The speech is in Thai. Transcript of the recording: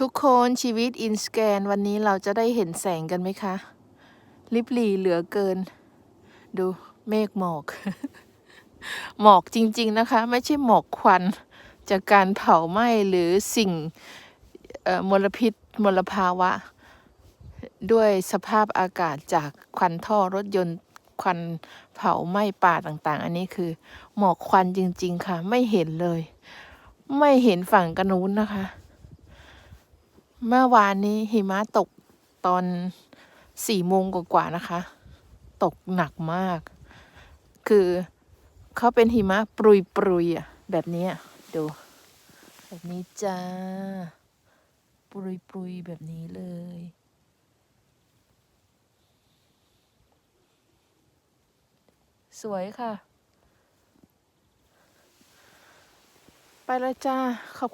ทุกคนชีวิตอินสแกนวันนี้เราจะได้เห็นแสงกันไหมคะ ลิบหลีเหลือเกิน ดูเมฆหมอก หมอกจริง ๆนะคะ ไม่ใช่หมอกควัน จากการเผาไหม้หรือสิ่งมลพิษมลภาวะ ด้วยสภาพอากาศจากควันท่อรถยนต์ควันเผาไหม้ป่าต่างๆ อันนี้คือ หมอกควันจริง ๆ ค่ะ ไม่เห็นเลย ไม่เห็นฝั่งกระนู้นนะคะ เมื่อวานนี้หิมะตกตอนสี่โมงกว่าๆนะคะ ตกหนักมาก คือเขาเป็นหิมะปรุยปรุยอะ แบบนี้ดู แบบนี้จ้า ปรุยปรุยแบบนี้เลย สวยค่ะ ไปแล้วจ้า ขอบคุณ